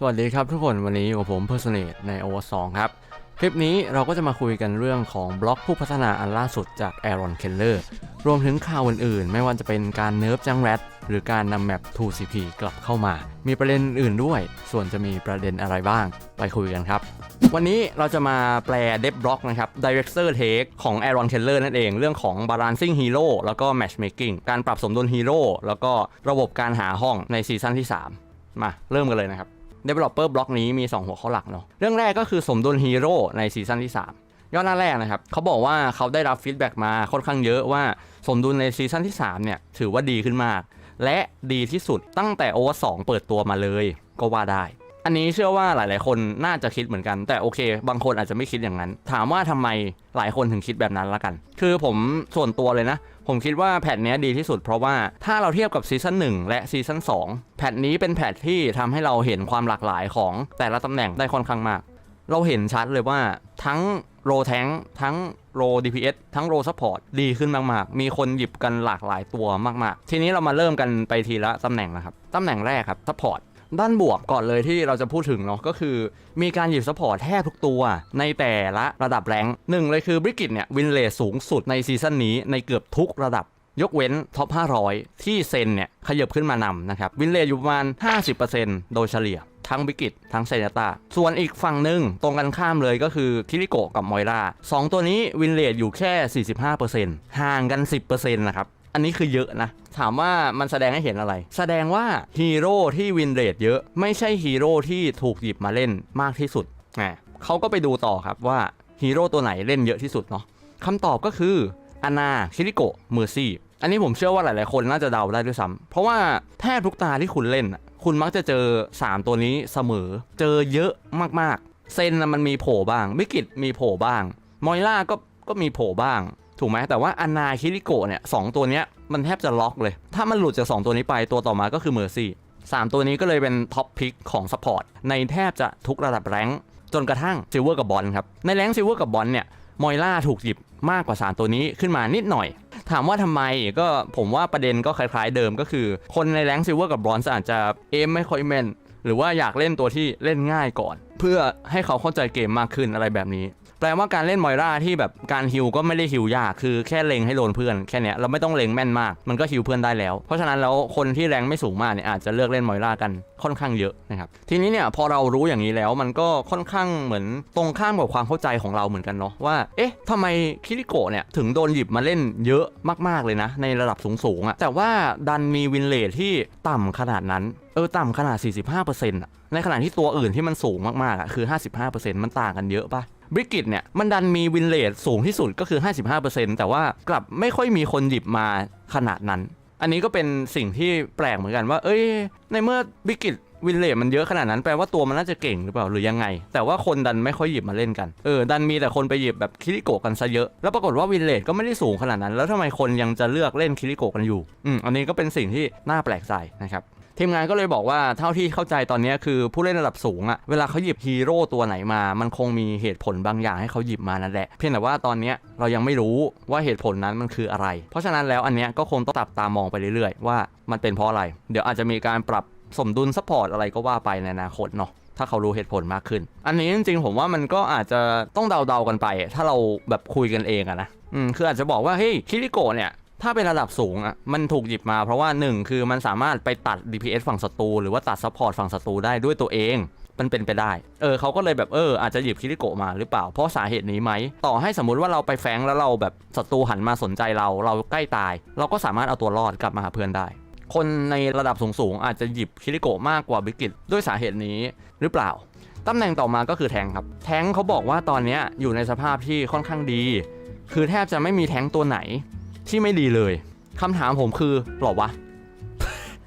สวัสดีครับทุกคนวันนี้อยู่กับผมเพอร์ n เนตใน o อ2ครับ คลิปนี้เราก็จะมาคุยกันเรื่องของบล็อกผู้พัฒนาอันล่าสุดจาก Aaron Keller รวมถึงข่าวอื่นๆ ไม่ว่าจะเป็นการเนิร์ฟจังแรดหรือการนำแมป 2CP กลับเข้ามา มีประเด็นอื่นด้วย ส่วนจะมีประเด็นอะไรบ้าง ไปคุยกันครับ วันนี้เราจะมาแปลเดฟบล็อกนะครับ Director Take ของ Aaron Keller นั่นเอง เรื่องของ Balancing Hero แล้วก็ Matchmaking การปรับสมดุลฮีโร่แล้วก็ระบบการหาห้องในซีซั่นที่ 3 มาเริ่มกันเลยนะครับ Developer บล็อกนี้มี 2 หัวข้อหลักเนาะเรื่องแรกก็คือสมดุลฮีโร่ในซีซั่นที่ 3ยอดหน้าแรกนะครับเขาบอกว่าเขาได้รับฟีดแบ็กมาค่อนข้างเยอะว่าสมดุลในซีซั่นที่ 3 เนี่ย ถือว่าดีขึ้นมาก และดีที่สุดตั้งแต่โอเวอร์สเปิดตัวมาเลยก็ว่าได้ อันนี้เชื่อว่าหลาย ๆ คนน่าจะคิดเหมือนกัน แต่โอเค บางคนอาจจะไม่คิดอย่างนั้น ถามว่าทำไมหลายคนถึงคิดแบบนั้นละกัน คือผมส่วนตัวเลยนะ ผมคิดว่าแพทนี้ดีที่สุดเพราะว่าถ้าเราเทียบกับซีซั่น1และซีซั่น2แพทนี้เป็นแพทที่ทำให้เราเห็นความหลากหลายของแต่ละตำแหน่งได้ค่อนข้างมาก เราเห็นชัดเลยว่าทั้งโรแทงทั้งโร DPS ทั้งโรซัพพอร์ตดีขึ้นมาก ๆ มีคนหยิบกันหลากหลายตัวมาก ๆ ทีนี้เรามาเริ่มกันไปทีละตำแหน่งนะครับ ตำแหน่งแรกครับซัพพอร์ต ด้านบวกก่อนเลยที่เราจะพูดถึงเนาะก็คือ มีการหยิบซัพพอร์ตแทบทุกตัวในแต่ละระดับแรงหนึ่งเลยคือบริกิตเนี่ยวินเลทสูงสุดในซีซั่นนี้ในเกือบทุกระดับยกเว้นท็อป 500 ที่เซนเนี่ยขยับขึ้นมานำนะครับ วินเลอยู่ประมาณ 50%โดยเฉลี่ย ทั้งบิกิตทั้งเซนตา ส่วนอีกฝั่งหนึ่งตรงกันข้ามเลยก็คือคิริโกะกับมอยราสองตัวนี้วินเลทอยู่แค่ 45%ห่างกัน 10%นะครับ อันนี้คือเยอะนะ ถามว่ามันแสดงให้เห็นอะไร แสดงว่าฮีโร่ที่วินเรทเยอะไม่ใช่ฮีโร่ที่ถูกหยิบมาเล่นมากที่สุดแหมเขาก็ไปดูต่อครับว่าฮีโร่ตัวไหนเล่นเยอะที่สุดเนาะคำตอบก็คืออานาคิริโกะเมอร์ซี่อันนี้ผมเชื่อว่าหลาย ๆ คนน่าจะเดาได้ด้วยซ้ำเพราะว่าแทบทุกตาที่คุณเล่น คุณมักจะเจอ 3 ตัวนี้เสมอ เจอเยอะมาก ๆ เซนมันมีโผล่บ้างมิกิตมีโผล่บ้าง มอยล่าก็ก็มีโผล่บ้าง ถูกไหมแต่ว่าอนาคิริโกะเนี่ยสองตัวเนี้ยมันแทบจะล็อกเลย ถ้ามันหลุดจาก 2 ตัวนี้ไปตัวต่อมาก็คือเมอร์ซี่สามตัวนี้ก็เลยเป็นท็อปพิกของซัพพอร์ตในแทบจะทุกระดับแรงจนกระทั่งซิลเวอร์กับบอลครับ ในแรงซิลเวอร์กับบอลเนี่ยมอยล่าถูกหยิบมากกว่า3ตัวนี้ขึ้นมานิดหน่อย ถามว่าทำไมก็ผมว่าประเด็นก็คล้ายๆเดิมก็คือ คนในแรงซิลเวอร์กับบรอนซ์อาจจะเอมไม่ค่อยแม่นหรือว่าอยากเล่นตัวที่เล่นง่ายก่อน เพื่อให้เขาเข้าใจเกมมากขึ้นอะไรแบบนี้ แปลว่าการเล่นมอยราที่แบบการฮิวก็ไม่ได้ฮิวยากคือแค่เล็งให้โดนเพื่อนแค่เนี้ยเราไม่ต้องเล็งแม่นมาก มันก็ฮิวเพื่อนได้แล้ว เพราะฉะนั้นแล้วคนที่แรงไม่สูงมากเนี่ยอาจจะเลือกเล่นมอยรากันค่อนข้างเยอะนะครับทีนี้เนี่ยพอเรารู้อย่างนี้แล้วมันก็ค่อนข้างเหมือนตรงข้ามกับความเข้าใจของเราเหมือนกันเนาะว่าเอ๊ะทำไมคิริโกะเนี่ยถึงโดนหยิบมาเล่นเยอะมากๆเลยนะ ในระดับสูงๆอะแต่ว่าดันมีวินเลทที่ต่ำขนาดนั้นเออต่ำขนาด 45%อะ ในขณะที่ตัวอื่นที่มันสูงมากๆอะคือ 55%มันต่างกันเยอะปะบริกิตเนี่ยมันดันมีวินเลทสูงที่สุดก็คือ 55%แต่ว่ากลับไม่ค่อยมีคนหยิบมาขนาดนั้น อันนี้ก็เป็นสิ่งที่แปลกเหมือนกันว่า เอ้ย ในเมื่อบริกิตวินเลทมันเยอะขนาดนั้นแปลว่าตัวมันน่าจะเก่งหรือเปล่าหรือยังไง แต่ว่าคนดันไม่ค่อยหยิบมาเล่นกันเออดันมีแต่คนไปหยิบแบบคิริโกกันซะเยอะแล้วปรากฏว่าวินเลทก็ไม่ได้สูงขนาดนั้น แล้วทำไมคนยังจะเลือกเล่นคิริโกกันอยู่อืมอันนี้ก็เป็นสิ่งที่น่าแปลกใจนะครับ ทีมงานก็เลยบอกว่าเท่าที่เข้าใจตอนนี้คือผู้เล่นระดับสูงอะเวลาเขาหยิบฮีโร่ตัวไหนมา มันคงมีเหตุผลบางอย่างให้เขาหยิบมานั่นแหละ เพียงแต่ว่าตอนนี้เรายังไม่รู้ว่าเหตุผลนั้นมันคืออะไร เพราะฉะนั้นแล้วอันเนี้ยก็คงต้องตับตามองไปเรื่อยๆ ว่ามันเป็นเพราะอะไร เดี๋ยวอาจจะมีการปรับสมดุลซัพพอร์ตอะไรก็ว่าไปในอนาคตเนาะถ้าเขารู้เหตุผลมากขึ้น อันนี้จริงๆผมว่ามันก็อาจจะต้องเดาๆกันไป ถ้าเราแบบคุยกันเองอะนะ อืม คืออาจจะบอกว่า เฮ้ย คิริโกะเนี่ย ถ้าเป็นระดับสูงอะมันถูกหยิบมาเพราะว่า 1 คือมันสามารถไปตัด DPS ฝั่งศัตรูหรือว่าตัดซัพพอร์ตฝั่งศัตรูได้ด้วยตัวเองมันเป็นไปได้ เออเขาก็เลยแบบเอออาจจะหยิบคิริโกะมาหรือเปล่า เพราะสาเหตุนี้ไหม ต่อให้สมมุติว่าเราไปแฝงแล้วเราแบบศัตรูหันมาสนใจเราเราใกล้ตาย เราก็สามารถเอาตัวรอดกลับมาหาเพื่อนได้ คนในระดับสูงๆอาจจะหยิบคิริโกะมากกว่าบิกิตด้วยสาเหตุนี้หรือเปล่า ตำแหน่งต่อมาก็คือแทงครับ แทงเขาบอกว่าตอนนี้อยู่ในสภาพที่ค่อนข้างดี คือแทบจะไม่มีแทงตัวไหน ที่ไม่ดีเลยคำถามผมคือหรอวะ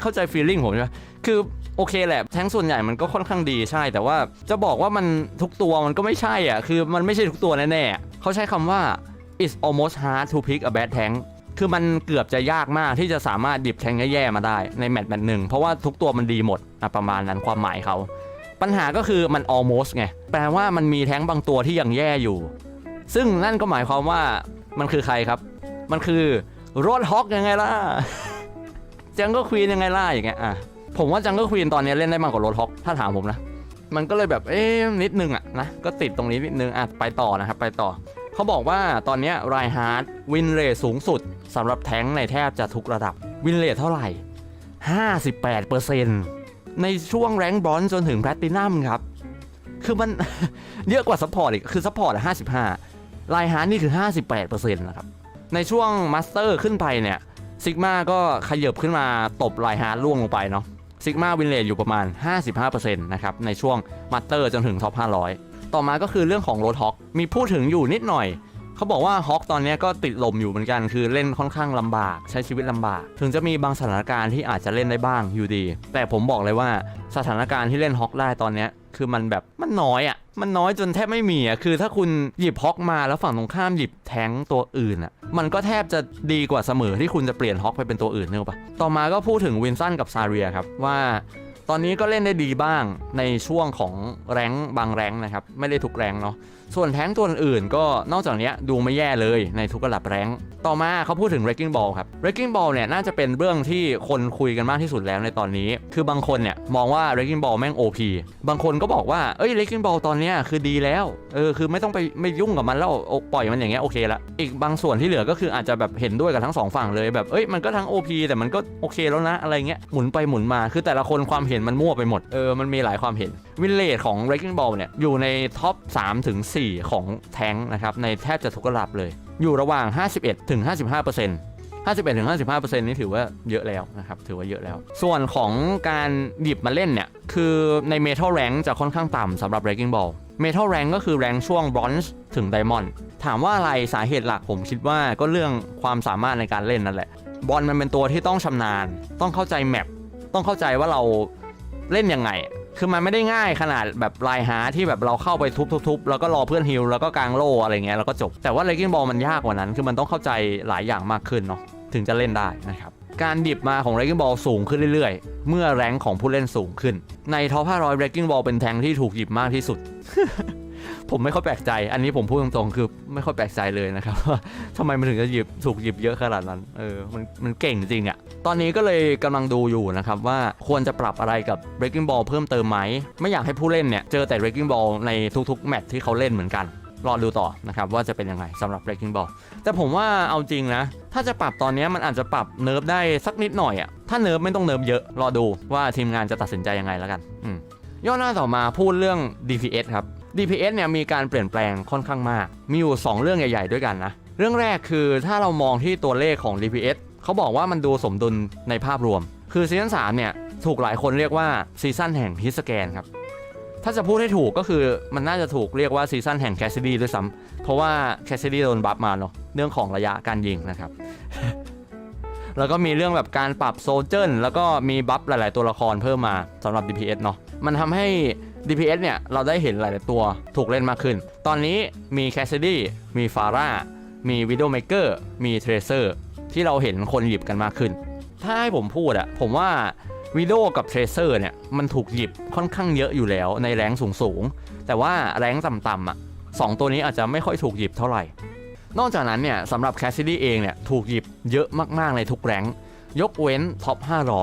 เข้าใจฟีลลิ่งผมใช่ไหมคือโอเคแหละแท้งส่วนใหญ่มันก็ค่อนข้างดีใช่ แต่ว่าจะบอกว่ามันทุกตัวมันก็ไม่ใช่อะ คือมันไม่ใช่ทุกตัวแน่ๆเขาใช้คำว่า it's almost hard to pick a bad tank คือมันเกือบจะยากมากที่จะสามารถดิบแทงแย่ๆมาได้ในแมตช์แมตช์หนึ่งเพราะว่าทุกตัวมันดีหมดประมาณนั้นความหมายเขา ปัญหาก็คือมัน almost ไง แปลว่ามันมีแท้งบางตัวที่ยังแย่อยู่ ซึ่งนั่นก็หมายความว่ามันคือใครครับ มันคือโรดฮอกยังไงล่ะจังก็ควีนยังไงล่ะอย่างเงี้ยอะผมว่าจังก็ควีนตอนนี้เล่นได้มากกว่าโรดฮอกถ้าถามผมนะ มันก็เลยแบบเอ๊ะนิดนึงอะนะก็ติดตรงนี้นิดนึงอะไปต่อนะครับไปต่อ เขาบอกว่าตอนนี้ไรฮาร์ดวินเรทสูงสุดสำหรับแท้งในแทบจะทุกระดับวินเรทเท่าไหร่ 58%ในช่วงแรงบอนจนถึงแพลตินัมครับ คือมันเยอะกว่าซัพพอร์ตอีกคือซัพพอร์ตอะ55ไลฮาร์ดนี่คือ 58%นะครับ ในช่วงมาสเตอร์ขึ้นไปเนี่ยซิกมาก็ขยับขึ้นมาตบไลฮาร์ดล่วงลงไปเนาะซิกมาวินเลทอยู่ประมาณ 55%นะครับในช่วงมาสเตอร์จนถึงท็อป 500 ต่อมาก็คือเรื่องของโรท็อกมีพูดถึงอยู่นิดหน่อยเขาบอกว่าฮอกตอนนี้ก็ติดลมอยู่เหมือนกัน คือเล่นค่อนข้างลำบาก ใช้ชีวิตลำบาก ถึงจะมีบางสถานการณ์ที่อาจจะเล่นได้บ้างอยู่ดี แต่ผมบอกเลยว่าสถานการณ์ที่เล่นฮอกได้ตอนนี้คือมันแบบมันน้อยอะ่ะมันน้อยจนแทบไม่มีอะ่ะคือถ้าคุณหยิบฮอกมาแล้วฝั่งตรงข้ามหยิบแทงตัวอื่นอะ่ะ มันก็แทบจะดีกว่าเสมอที่คุณจะเปลี่ยนฮอกไปเป็นตัวอื่นเนกอะปะต่อมาก็พูดถึงวินสันกับซาเรียครับว่าตอนนี้ก็เล่นได้ดีบ้างในช่วงของแรงบางแรงนะครับ ไม่ได้ทุกแรงเนาะ ส่วนแท้งตัวอื่นก็นอกจากนี้ดูไม่แย่เลยในทุกระดับแรงต่อมาเขาพูดถึง Wrecking Ball ครับ Wrecking Ball เนี่ยน่าจะเป็นเรื่องที่คนคุยกันมากที่สุดแล้วในตอนนี้ คือบางคนเนี่ยมองว่า Wrecking Ball แม่ง OP บางคนก็บอกว่าเอ้ย Wrecking Ball ตอนเนี้ยคือดีแล้วเออคือไม่ต้องไปไม่ยุ่งกับมันแล้วปล่อยมันอย่างเงี้ยโอเคละอีกบางส่วนที่เหลือก็คืออาจจะแบบเห็นด้วยกับทั้งสองฝั่งเลยแบบเอ้ยมันก็ทั้ง OP แต่มันก็โอเคแล้วนะอะไรเงี้ยหมุนไปหมุนมาคือแต่ละคนความเห็นมันมั่วไปหมดเออมันมีหลายความเห็นวินเลทของ Wrecking Ball เนี่ยอยู่ในท็อป3ถึง4ของแท้งนะครับในแทบจะทุกระดับเลย อยู่ระหว่าง 51ถึง55% 51ถึง55%นี่ถือว่าเยอะแล้วนะครับ ถือว่าเยอะแล้ว ส่วนของการหยิบมาเล่นเนี่ย คือใน Metal Rank จะค่อนข้างต่ำสำหรับ Breaking Ball Metal Rank ก็คือแรงช่วง Bronze ถึง Diamond ถามว่าอะไรสาเหตุหลักผมคิดว่าก็เรื่องความสามารถในการเล่นนั่นแหละ บอลมันเป็นตัวที่ต้องชำนาญ ต้องเข้าใจแมปต้องเข้าใจว่าเราเล่นยังไง คือมันไม่ได้ง่ายขนาดแบบลายหาที่แบบเราเข้าไปทุบๆๆแล้วก็รอเพื่อนฮิลแล้วก็กางโล่อะไรเงี้ยแล้วก็จบ แต่ว่าเลกิ้งบอลมันยากกว่านั้น คือมันต้องเข้าใจหลายอย่างมากขึ้นเนาะถึงจะเล่นได้นะครับการดิบมาของ Wrecking Ball สูงขึ้นเรื่อยๆ เมื่อแรงของผู้เล่นสูงขึ้น ในท็อป500 Wrecking Ball เป็นแทงที่ถูกหยิบมากที่สุด ผมไม่ค่อยแปลกใจ อันนี้ผมพูดตรงๆคือไม่ค่อยแปลกใจเลยนะครับว่าทำไมมันถึงจะหยิบถูกหยิบเยอะขนาดนั้นเออมันมันเก่งจริงอะ่ะตอนนี้ก็เลยกำลังดูอยู่นะครับว่าควรจะปรับอะไรกับ Breaking Ball เพิ่มเติมไหมไม่อยากให้ผู้เล่นเนี่ยเจอแต่ Breaking Ball ในทุกๆแมตช์ที่เขาเล่นเหมือนกันรอดูต่อนะครับว่าจะเป็นยังไงสำหรับ Breaking Ball แต่ผมว่าเอาจริงนะ ถ้าจะปรับตอนนี้มันอาจจะปรับเนิร์ฟได้สักนิดหน่อยอะ่ะถ้าเนิร์ฟไม่ต้องเนิร์ฟเยอะรอดูว่าทีมงานจะตัดสินใจยังไงแล้วกันอืมย่อหน้าต่อมาพูดเรื่อง DPS ครับ DPS เนี่ยมีการเปลี่ยนแปลงค่อนข้างมาก มีอยู่ 2 เรื่องใหญ่ ๆ ด้วยกันนะ เรื่องแรกคือถ้าเรามองที่ตัวเลขของ DPS เขาบอกว่ามันดูสมดุลในภาพรวม คือซีซั่น3เนี่ยถูกหลายคนเรียกว่าซีซั่นแห่งฮิสแกนครับ ถ้าจะพูดให้ถูกก็คือมันน่าจะถูกเรียกว่าซีซั่นแห่งแคสซิดี้ด้วยซ้ำเพราะว่าแคสซิดี้โดนบัฟมาเนาะเรื่องของระยะการยิงนะครับ แล้วก็มีเรื่องแบบการปรับโซเจอร์แล้วก็มีบัฟหลาย ๆ ตัวละครเพิ่มมาสำหรับ DPS เนาะ มันทำให้ DPS เนี่ย เราได้เห็นหลายตัวถูกเล่นมากขึ้น ตอนนี้มีแคสซิดี้มีฟาร่ามีวิด o เมเกอร์มีเทรเซอร์ที่เราเห็นคนหยิบกันมากขึ้น ถ้าให้ผมพูดอะผมว่าวิด o กับเทรเซอร์เนี่ย มันถูกหยิบค่อนข้างเยอะอยู่แล้วในแรงสูงๆแต่ว่าแรงต่ำๆอะสองตัวนี้อาจจะไม่ค่อยถูกหยิบเท่าไหร่ นอกจากนั้นเนี่ยสำหรับแคสซิดี้เองเนี่ยถูกหยิบเยอะมากๆในทุกแรงยกเว้นท็อป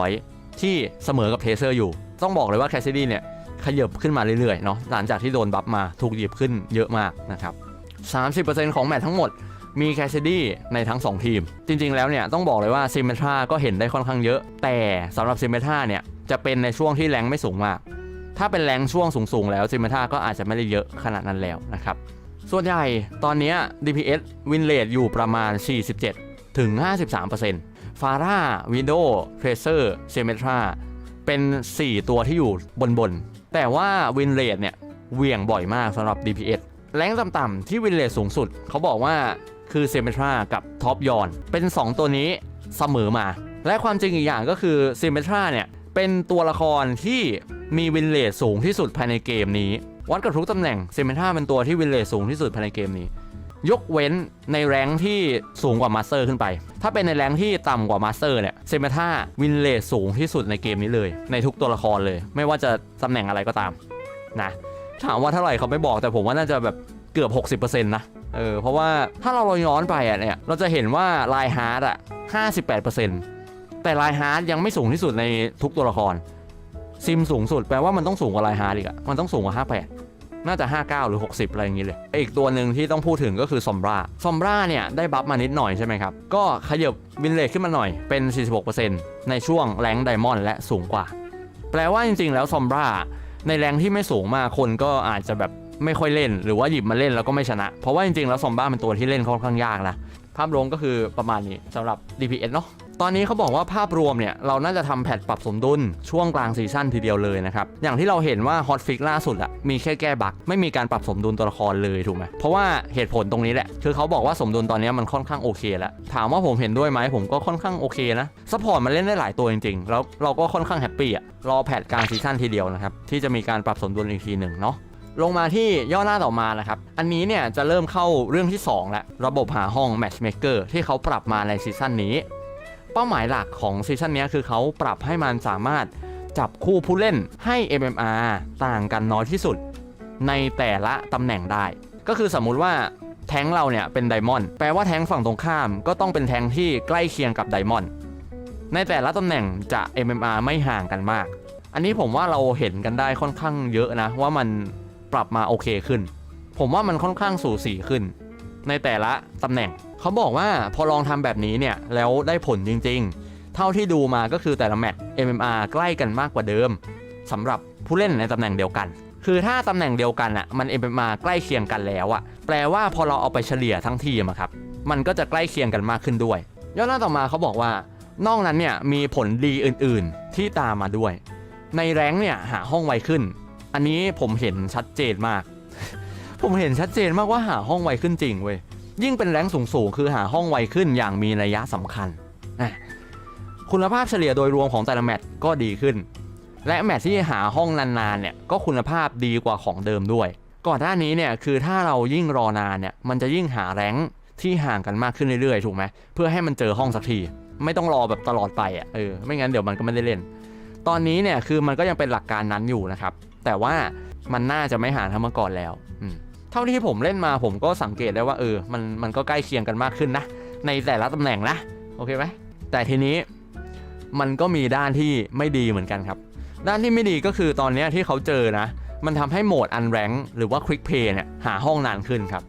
500 ที่เสมอกับเทเซอร์อยู่ ต้องบอกเลยว่าแคสซิดี้เนี่ยขยับขึ้นมาเรื่อยๆเนาะหลังจากที่โดนบัฟมาถูกหยิบขึ้นเยอะมากนะครับ30%ของแมตช์ทั้งหมดมีแคสซิดี้ในทั้ง 2 ทีม จริงๆ แล้วเนี่ยต้องบอกเลยว่าซิมเมทราก็เห็นได้ค่อนข้างเยอะ แต่สำหรับซิมเมทราเนี่ยจะเป็นในช่วงที่แรงไม่สูงมาก ถ้าเป็นแรงช่วงสูงๆ แล้วซิมเมทราก็อาจจะไม่ได้เยอะขนาดนั้นแล้วนะครับ ส่วนใหญ่ตอนนี้ DPS win rate อยู่ประมาณ 47 ถึง 53%ฟาร่าวินโดเทรเซอร์เซเมทรา เป็น 4 ตัวที่อยู่บนบน แต่ว่าวินเรทเนี่ยเหวี่ยงบ่อยมากสำหรับ DPS แรงต่ำๆที่วินเรทสูงสุด เขาบอกว่าคือเซเมทรากับท็อปยอนเป็น 2 ตัวนี้เสมอมา และความจริงอีกอย่างก็คือเซเมทราเนี่ยเป็นตัวละครที่มีวินเรทสูงที่สุดภายในเกมนี้ วัดกับทุกตำแหน่งเซเมทราเป็นตัวที่วินเรทสูงที่สุดภายในเกมนี้ ยกเว้นในแรงที่สูงกว่ามาสเตอร์ขึ้นไป ถ้าเป็นในแรงที่ต่ำกว่ามาสเตอร์เนี่ยเซเมท่าวินเลทสูงที่สุดในเกมนี้เลย ในทุกตัวละครเลย ไม่ว่าจะตำแหน่งอะไรก็ตามนะถามว่าเท่าไหร่เขาไม่บอกแต่ผมว่าน่าจะแบบเกือบ 60%นะเออเพราะว่าถ้าเราลองย้อนไปอะเนี่ยเราจะเห็นว่าลน์ฮาร์ดอะ58%แต่ลน์ฮาร์ดยังไม่สูงที่สุดในทุกตัวละครซิมสูงสุดแปลว่ามันต้องสูงกว่าไลฮาร์ดอีกอะมันต้องสูงกว่า 58 น่าจะ 59 หรือ 60 อะไรอย่างงี้เลย อีกตัวหนึ่งที่ต้องพูดถึงก็คือซอมบราซอมบราเนี่ยได้บัฟมานิดหน่อยใช่ไหมครับ ก็ขยับวินเลทขึ้นมาหน่อยเป็น 46%ในช่วงแรงไดมอนด์และสูงกว่า แปลว่าจริงๆ แล้วซอมบราในแรงที่ไม่สูงมากคนก็อาจจะแบบไม่ค่อยเล่น หรือว่าหยิบมาเล่นแล้วก็ไม่ชนะ เพราะว่าจริงๆ แล้วซอมบราเป็นตัวที่เล่นค่อนข้างยากนะ ภาพรวมก็คือประมาณนี้สำหรับ DPS เนาะ ตอนนี้เขาบอกว่าภาพรวมเนี่ยเราน่าจะทำแพทปรับสมดุลช่วงกลางซีซั่นทีเดียวเลยนะครับ อย่างที่เราเห็นว่าฮอตฟิกล่าสุดอะมีแค่แก้บั๊กไม่มีการปรับสมดุลตัวละครเลยถูกไหมเพราะว่าเหตุผลตรงนี้แหละ คือเขาบอกว่าสมดุลตอนนี้มันค่อนข้างโอเคแล้ว ถามว่าผมเห็นด้วยไหมผมก็ค่อนข้างโอเคนะซัพพอร์ตมันเล่นได้หลายตัวจริงๆ แล้วเราก็ค่อนข้างแฮปปี้อะรอแพทกลางซีซั่นทีเดียวนะครับที่จะมีการปรับสมดุลอีกทีหนึ่งเนาะลงมาที่ย่อหน้าต่อมานะครับ อันนี้เนี่ยจะเริ่มเข้าเรื่องที่ 2 แล้ว ระบบหาห้อง Matchmaker ที่เขาปรับมาในซีซั่นนี้ ป้าหมายหลักของซีซั่นนี้คือเขาปรับให้มันสามารถจับคู่ผู้เล่นให้ MMR ต่างกันน้อยที่สุด ในแต่ละตำแหน่งได้ ก็คือสมมุติว่าแทงเราเนี่ยเป็นไดมอนด์แปลว่าแทงฝั่งตรงข้ามก็ต้องเป็นแทงที่ใกล้เคียงกับไดมอนด์ในแต่ละตำแหน่งจะ MMR ไม่ห่างกันมาก อันนี้ผมว่าเราเห็นกันได้ค่อนข้างเยอะนะ ว่ามันปรับมาโอเคขึ้น ผมว่ามันค่อนข้างสูสีขึ้น ในแต่ละตำแหน่ง เขาบอกว่าพอลองทำแบบนี้เนี่ยแล้วได้ผลจริงๆ เท่าที่ดูมาก็คือแต่ละแมตช์ MMR ใกล้กันมากกว่าเดิมสำหรับผู้เล่นในตำแหน่งเดียวกัน คือถ้าตำแหน่งเดียวกันอะมัน MMR ใกล้เคียงกันแล้วอะแปลว่าพอเราเอาไปเฉลี่ยทั้งทีมอะครับมันก็จะใกล้เคียงกันมากขึ้นด้วยย่อหน้าต่อมาเขาบอกว่านอกนั้นเนี่ยมีผลดีอื่นๆที่ตามมาด้วย ในแรงเนี่ยหาห้องไวขึ้น อันนี้ผมเห็นชัดเจนมาก ผมเห็นชัดเจนมากว่าหาห้องไวขึ้นจริงเว้ย ยิ่งเป็นแรงค์สูงๆ คือหาห้องไวขึ้นอย่างมีนัยยะสำคัญ คุณภาพเฉลี่ยโดยรวมของแต่ละแมตช์ก็ดีขึ้น และแมตช์ที่หาห้องนานๆเนี่ยก็คุณภาพดีกว่าของเดิมด้วย ก่อนหน้านี้เนี่ยคือถ้าเรายิ่งรอนานเนี่ยมันจะยิ่งหาแรงที่ห่างกันมากขึ้นเรื่อยๆ ถูกไหมเพื่อให้มันเจอห้องสักที ไม่ต้องรอแบบตลอดไปอะเออไม่งั้นเดี๋ยวมันก็ไม่ได้เล่น ตอนนี้เนี่ยคือมันก็ยังเป็นหลักการนั้นอยู่นะครับ แต่ว่ามันน่าจะไม่ห่างเท่าเมื่อก่อนแล้ว อืม เท่าที่ผมเล่นมาผมก็สังเกตได้ว่าเออมันมันก็ใกล้เคียงกันมากขึ้นนะ ในแต่ละตำแหน่งนะโอเคไหมแต่ทีนี้มันก็มีด้านที่ไม่ดีเหมือนกันครับ ด้านที่ไม่ดีก็คือตอนนี้ที่เขาเจอนะ มันทำให้โหมดอันแรงหรือว่าควิกเพย์เนี่ยหาห้องนานขึ้นครับ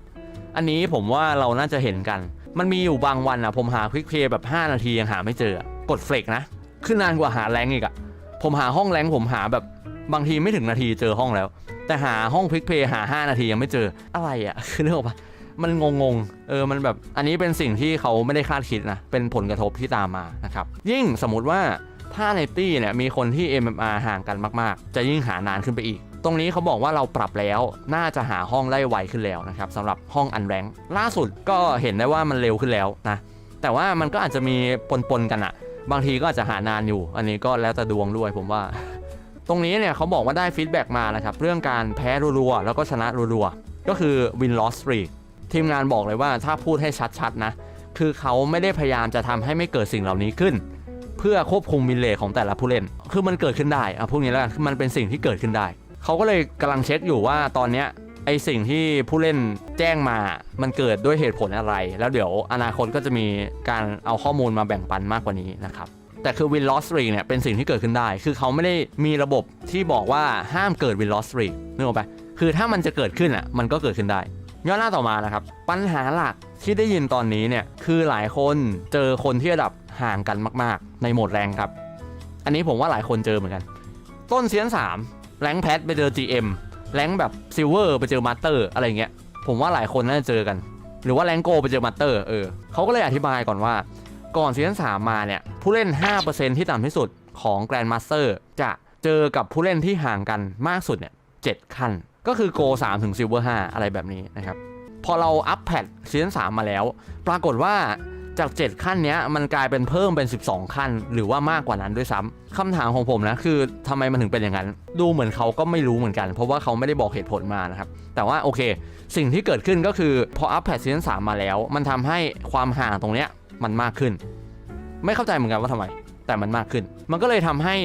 อันนี้ผมว่าเราน่าจะเห็นกัน มันมีอยู่บางวันอะผมหาควิกเพย์แบบ 5 นาทียังหาไม่เจอกดเฟลกนะขึ้นนานกว่าหาแรงอีกอะผมหาห้องแรงผมหาแบบ บางทีไม่ถึงนาทีเจอห้องแล้ว แต่หาห้องพลิกเพย์หา 5 นาทียังไม่เจออะไรอะ่ะคือเรื่องปะมันงงๆเออมันแบบอันนี้เป็นสิ่งที่เขาไม่ได้คาดคิดนะ เป็นผลกระทบที่ตามมานะครับ ยิ่งสมมติว่าถ้าในตี้เนี่ยมีคนที่ MMR ห่างกันมาก ๆ จะยิ่งหานานขึ้นไปอีก ตรงนี้เขาบอกว่าเราปรับแล้วน่าจะหาห้องได้ไวขึ้นแล้วนะครับสำหรับห้องอันแรงล่าสุดก็เห็นได้ว่ามันเร็วขึ้นแล้วนะแต่ว่ามันก็อาจจะมีปนๆกันอะบางทีก็อาจจะหานานอยู่ อันนี้ก็แล้วแต่ดวงด้วยผมว่า ตรงนี้เนี่ยเขาบอกว่าได้ฟีดแบ็กมานะครับเรื่องการแพ้รัวๆแล้วก็ชนะรัวๆก็คือ win loss streak ทีมงานบอกเลยว่าถ้าพูดให้ชัดๆนะคือเขาไม่ได้พยายามจะทำให้ไม่เกิดสิ่งเหล่านี้ขึ้น เพื่อควบคุมวินเลของแต่ละผู้เล่น คือมันเกิดขึ้นได้อะพวกนี้แล้วกันคือมันเป็นสิ่งที่เกิดขึ้นได้ เขาก็เลยกำลังเช็คอยู่ว่าตอนเนี้ยไอสิ่งที่ผู้เล่นแจ้งมา มันเกิดด้วยเหตุผลอะไร แล้วเดี๋ยวอนาคตก็จะมีการเอาข้อมูลมาแบ่งปันมากกว่านี้นะครับ แต่คือ win loss streak เนี่ยเป็นสิ่งที่เกิดขึ้นได้ คือเขาไม่ได้มีระบบที่บอกว่าห้ามเกิด win loss streak นึกออกปะคือถ้ามันจะเกิดขึ้นอะมันก็เกิดขึ้นได้ย้อนหน้าต่อมานะครับ ปัญหาหลักที่ได้ยินตอนนี้เนี่ยคือหลายคนเจอคนที่ระดับห่างกันมาก ๆ ในโหมดแรงครับ อันนี้ผมว่าหลายคนเจอเหมือนกัน ต้นเซียน3แรงแพทไปเจอ GM แรงแบบซิลเวอร์ไปเจอมาสเตอร์อะไรเงี้ยผมว่าหลายคนน่าจะเจอกัน หรือว่าแรงโกไปเจอมาสเตอร์เออเขาก็เลยอธิบายก่อนว่า ก่อนซีซั่น3มาเนี่ยผู้เล่น 5%ที่ต่ำที่สุดของแกรนด์มาสเตอร์จะเจอกับผู้เล่นที่ห่างกันมากสุดเนี่ย7ขั้น ก็คือโก3ถึงซิลเวอร์5อะไรแบบนี้นะครับ พอเราอัพแพดซีซั่น3มาแล้ว ปรากฏว่าจาก 7 ขั้นเนี้ยมันกลายเป็นเพิ่มเป็น 12 ขั้น หรือว่ามากกว่านั้นด้วยซ้ำคำถามของผมนะ คือทำไมมันถึงเป็นอย่างนั้น ดูเหมือนเขาก็ไม่รู้เหมือนกัน เพราะว่าเขาไม่ได้บอกเหตุผลมานะครับ แต่ว่าโอเค สิ่งที่เกิดขึ้นก็คือพออัพแพดซีซั่น3มาแล้ว มันทำให้ความห่างตรงเนี้ย มันมากขึ้น ไม่เข้าใจเหมือนกันว่าทำไม แต่มันมากขึ้น มันก็เลยทำให้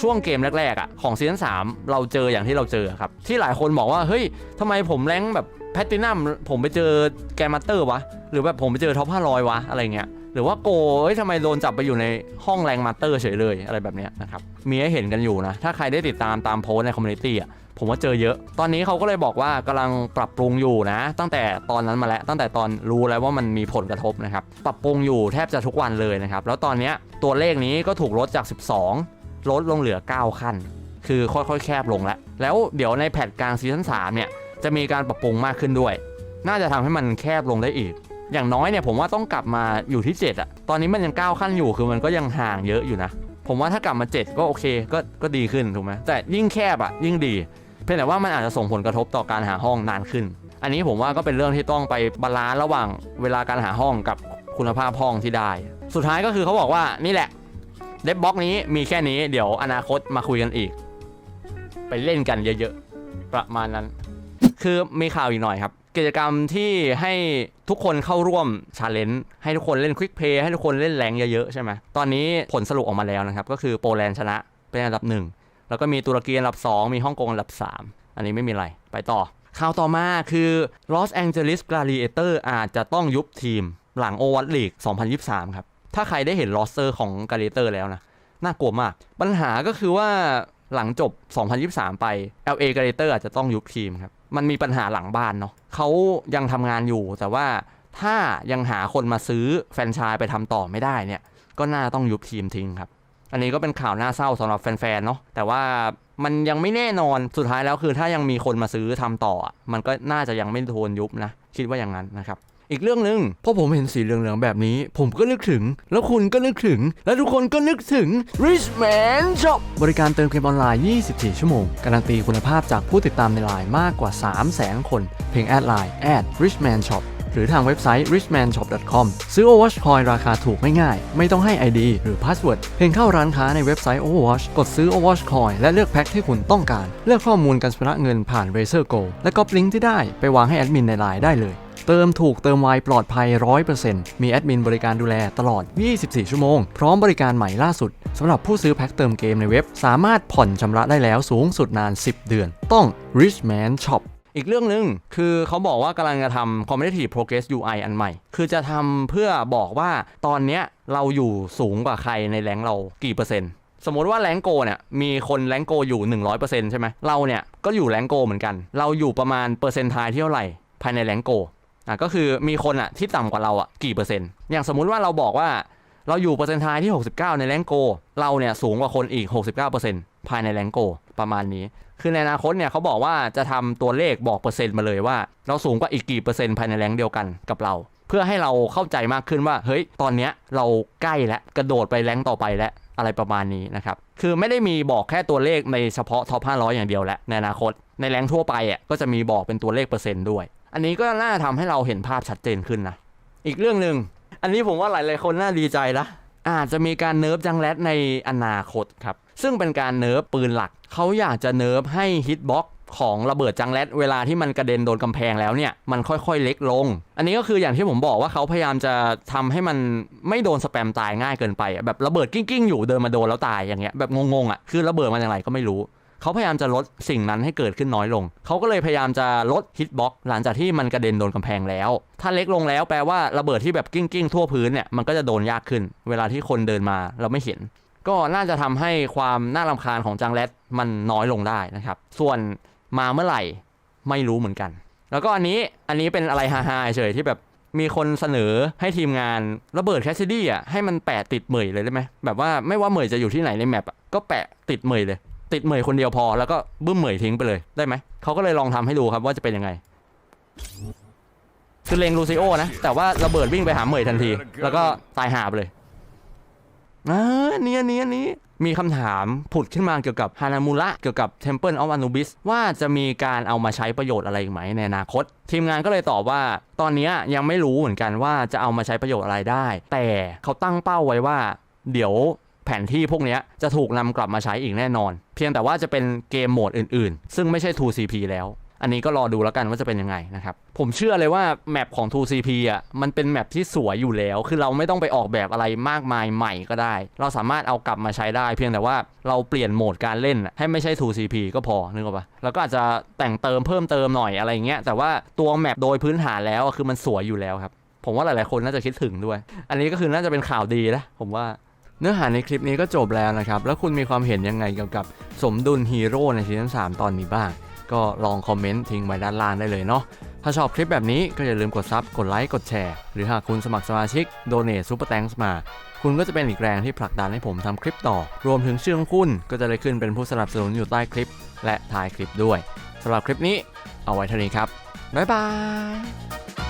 ช่วงเกมแรกๆอะของซีซั่น3เราเจออย่างที่เราเจอครับ ที่หลายคนบอกว่าเฮ้ยทำไมผมแรงแบบแพตตินัมผมไปเจอแกมาสเตอร์วะ หรือแบบผมไปเจอท็อป500วะอะไรเงี้ย หรือว่าโกเอ้ยทำไมโดนจับไปอยู่ในห้องแรงมาสเตอร์เฉยเลยอะไรแบบนี้นะครับ มีให้เห็นกันอยู่นะ ถ้าใครได้ติดตามตามโพสในคอมมูนิตี้อะผมว่าเจอเยอะ ตอนนี้เขาก็เลยบอกว่ากำลังปรับปรุงอยู่นะ ตั้งแต่ตอนนั้นมาแล้ว ตั้งแต่ตอนรู้แล้วว่ามันมีผลกระทบนะครับ ปรับปรุงอยู่แทบจะทุกวันเลยนะครับ แล้วตอนนี้ตัวเลขนี้ก็ถูกลดจาก 12 ลดลงเหลือ 9 ขั้น คือค่อยๆ แคบลงแล้ว แล้วเดี๋ยวในแพทกลางซีซั่น3เนี่ย จะมีการปรับปรุงมากขึ้นด้วย น่าจะทำให้มันแคบลงได้อีก อย่างน้อยเนี่ยผมว่าต้องกลับมาอยู่ที่ 7อะตอนนี้มันยัง9ขั้นอยู่คือมันก็ยังห่างเยอะอยู่นะ ผมว่าถ้ากลับมา 7 ก็โอเคก็ก็ดีขึ้นถูกไหมแต่ยิ่งแคบอะยิ่งดี เพียงแต่ว่ามันอาจจะส่งผลกระทบต่อการหาห้องนานขึ้น อันนี้ผมว่าก็เป็นเรื่องที่ต้องไปบาลานซ์ระหว่างเวลาการหาห้องกับคุณภาพห้องที่ได้ สุดท้ายก็คือเขาบอกว่านี่แหละเดฟบ็อกนี้มีแค่นี้เดี๋ยวอนาคตมาคุยกันอีก ไปเล่นกันเยอะๆประมาณนั้น คือมีข่าวอีกหน่อยครับ กิจกรรมที่ให้ทุกคนเข้าร่วมชาเลนจ์ให้ทุกคนเล่นควิกเพย์ให้ทุกคนเล่นแรงเยอะๆใช่ไหมตอนนี้ผลสรุปออกมาแล้วนะครับ ก็คือโปแลนด์ชนะเป็นอันดับหนึ่งแล้วก็มีตุรกีอันดับ 2 มีฮ่องกงอันดับ 3 อันนี้ไม่มีอะไร ไปต่อ ข่าวต่อมาคือ Los Angeles Gladiator อาจจะต้องยุบทีม หลังโอวัตลีก 2023 ครับ ถ้าใครได้เห็นลอสเตอร์ของ Gladiator แล้วนะ น่ากลัวมาก ปัญหาก็คือว่าหลังจบ 2023 ไป LA Gladiator อาจจะต้องยุบทีมครับ มันมีปัญหาหลังบ้านเนาะเขายังทำงานอยู่ แต่ว่าถ้ายังหาคนมาซื้อแฟรนไชส์ไปทำต่อไม่ได้เนี่ย ก็น่าต้องยุบทีมทิ้งครับ อันนี้ก็เป็นข่าวน่าเศร้าสำหรับแฟนๆเนาะแต่ว่ามันยังไม่แน่นอนสุดท้ายแล้วคือถ้ายังมีคนมาซื้อทำต่อ มันก็น่าจะยังไม่โดนยุบนะ คิดว่าอย่างนั้นนะครับ อีกเรื่องหนึ่งพอผมเห็นสีเหลืองๆแบบนี้ ผมก็นึกถึง แล้วคุณก็นึกถึง และทุกคนก็นึกถึง Richman Shop บริการเติมเกมออนไลน์ 24 ชั่วโมง การันตีคุณภาพจากผู้ติดตามในไลน์มากกว่า 300,000 คน เพียงแอดไลน์ @richman shop หรือทางเว็บไซต์ richmanshop.com ซื้อ Overwatch Coin ราคาถูกไม่ง่าย ไม่ต้องให้ ID หรือ Password เพียงเข้าร้านค้าในเว็บไซต์ Overwatch กดซื้อ Overwatch Coin และเลือกแพ็คที่คุณต้องการ เลือกข้อมูลการชำระเงินผ่าน Razer Go และก๊อปลิงก์ที่ได้ไปวางให้แอดมินในไลน์ได้เลย เติมถูกเติมไวปลอดภัย 100%มีแอดมินบริการดูแลตลอด 24 ชั่วโมง พร้อมบริการใหม่ล่าสุดสำหรับผู้ซื้อแพ็คเติมเกมในเว็บ สามารถผ่อนชำระได้แล้วสูงสุดนาน 10 เดือน ต้อง Richman Shop อีกเรื่องหนึ่งคือเขาบอกว่ากำลังจะทำ Competitive Progress UI อันใหม่ คือจะทำเพื่อบอกว่าตอนเนี้ยเราอยู่สูงกว่าใครในแรงเรากี่เปอร์เซ็นต์สมมติว่าแรงโกเนี่ยมีคนแรงโกอยู่ 100%ใช่ไหมเราเนี่ยก็อยู่แรงโกเหมือนกัน เราอยู่ประมาณเปอร์เซ็นต์ทายที่เท่าไหร่ภายในแรงโก อะก็คือมีคนอะที่ต่ำกว่าเราอะกี่เปอร์เซ็นต์อย่างสมมุติว่าเราบอกว่าเราอยู่เปอร์เซ็นต์ทายที่ 69 ในแรงโก เราเนี่ยสูงกว่าคนอีก 69%ภายในแรงโก ประมาณนี้ คือในอนาคตเนี่ยเขาบอกว่าจะทำตัวเลขบอกเปอร์เซ็นต์มาเลยว่า เราสูงกว่าอีกกี่เปอร์เซ็นต์ภายในแรงเดียวกันกับเรา เพื่อให้เราเข้าใจมากขึ้นว่า เฮ้ย ตอนเนี้ยเราใกล้แล้วกระโดดไปแรงต่อไปแล้วอะไรประมาณนี้นะครับ คือไม่ได้มีบอกแค่ตัวเลขในเฉพาะท็อป500 อย่างเดียวแล้วในอนาคต ในแรงทั่วไปอะก็จะมีบอกเป็นตัวเลขเปอร์เซ็นต์ด้วย อันนี้ก็น่าทำให้เราเห็นภาพชัดเจนขึ้นนะ อีกเรื่องหนึ่ง อันนี้ผมว่าหลายๆคนน่าดีใจละอาจจะมีการเนิร์ฟจังแรดในอนาคตครับ ซึ่งเป็นการเนิร์ฟปืนหลัก เขาอยากจะเนิร์ฟให้ฮิตบ็อกของระเบิดจังแรดเวลาที่มันกระเด็นโดนกำแพงแล้วเนี่ย มันค่อยๆเล็กลง อันนี้ก็คืออย่างที่ผมบอกว่าเขาพยายามจะทำให้มันไม่โดนสแปมตายง่ายเกินไป แบบระเบิดกิ้งๆ อยู่เดินมาโดนแล้วตายอย่างเงี้ยแบบงงๆอะคือระเบิดมาอย่างไรก็ไม่รู้ เขาพยายามจะลดสิ่งนั้นให้เกิดขึ้นน้อยลง เขาก็เลยพยายามจะลดฮิตบ็อกหลังจากที่มันกระเด็นโดนกำแพงแล้ว ถ้าเล็กลงแล้วแปลว่าระเบิดที่แบบกิ้งกิ้งๆทั่วพื้นเนี่ยมันก็จะโดนยากขึ้น เวลาที่คนเดินมาเราไม่เห็น ก็น่าจะทำให้ความน่ารำคาญของจังแรดมันน้อยลงได้นะครับ ส่วนมาเมื่อไหร่ไม่รู้เหมือนกัน แล้วก็อันนี้อันนี้เป็นอะไรฮาๆเฉยที่แบบมีคนเสนอให้ทีมงานระเบิดแคสซิดี้อะให้มันแปะติดเหมยเลยได้ไหมแบบว่าไม่ว่าเหมยจะอยู่ที่ไหนในแมปอะก็แปะติดเหมยเลย ติดเหมยคนเดียวพอ แล้วก็บึ้มเหมยทิ้งไปเลยได้ไหมเขาก็เลยลองทำให้ดูครับว่าจะเป็นยังไง คือเลงลูซิโอนะแต่ว่าระเบิดวิ่งไปหาเหมยทันที แล้วก็ตายหาไปเลยอ่าเนี้ยเนี้ยนี้มีคำถามผุดขึ้นมาเกี่ยวกับฮานามูระเกี่ยวกับ Temple of Anubis ว่าจะมีการเอามาใช้ประโยชน์อะไรไหมในอนาคต ทีมงานก็เลยตอบว่า ตอนนี้ยังไม่รู้เหมือนกันว่าจะเอามาใช้ประโยชน์อะไรได้ แต่เขาตั้งเป้าไว้ว่า เดี๋ยว แผนที่พวกนี้จะถูกนำกลับมาใช้อีกแน่นอน เพียงแต่ว่าจะเป็นเกมโหมดอื่นๆ ซึ่งไม่ใช่ 2CP แล้ว อันนี้ก็รอดูแล้วกันว่าจะเป็นยังไงนะครับ ผมเชื่อเลยว่าแมปของ 2CP อะมันเป็นแมปที่สวยอยู่แล้ว คือเราไม่ต้องไปออกแบบอะไรมากมายใหม่ก็ได้ เราสามารถเอากลับมาใช้ได้ เพียงแต่ว่าเราเปลี่ยนโหมดการเล่น ให้ไม่ใช่ 2CP ก็พอนึกออกปะแล้วก็อาจจะแต่งเติมเพิ่มเติมหน่อยอะไรอย่างเงี้ยแต่ว่าตัวแมปโดยพื้นฐานแล้วคือมันสวยอยู่แล้วครับผผมว่าหลายๆคนน่าจะคิดถึงด้วย อันนี้ก็คือน่าจะเป็นข่าวดีนะผมว่า เนื้อหาในคลิปนี้ก็จบแล้วนะครับ แล้วคุณมีความเห็นยังไงเกี่ยวกับสมดุลฮีโร่ในซีซั่น3ตอนนี้บ้าง ก็ลองคอมเมนต์ทิ้งไว้ด้านล่างได้เลยเนาะ ถ้าชอบคลิปแบบนี้ก็อย่าลืมกดซับ กดไลค์ กดแชร์ หรือหากคุณสมัครสมาชิกโดเน t ซูเปอร์แตงมา คุณก็จะเป็นอีกแรงที่ผลักดันให้ผมทำคลิปต่อ รวมถึงชื่อของคุณก็จะได้ขึ้นเป็นผู้สนับสนุนอยู่ใต้คลิป และท้ายคลิปด้วยสำหรับคลิปนี้ เอาไว้เท่านี้ครับบ๊ายบาย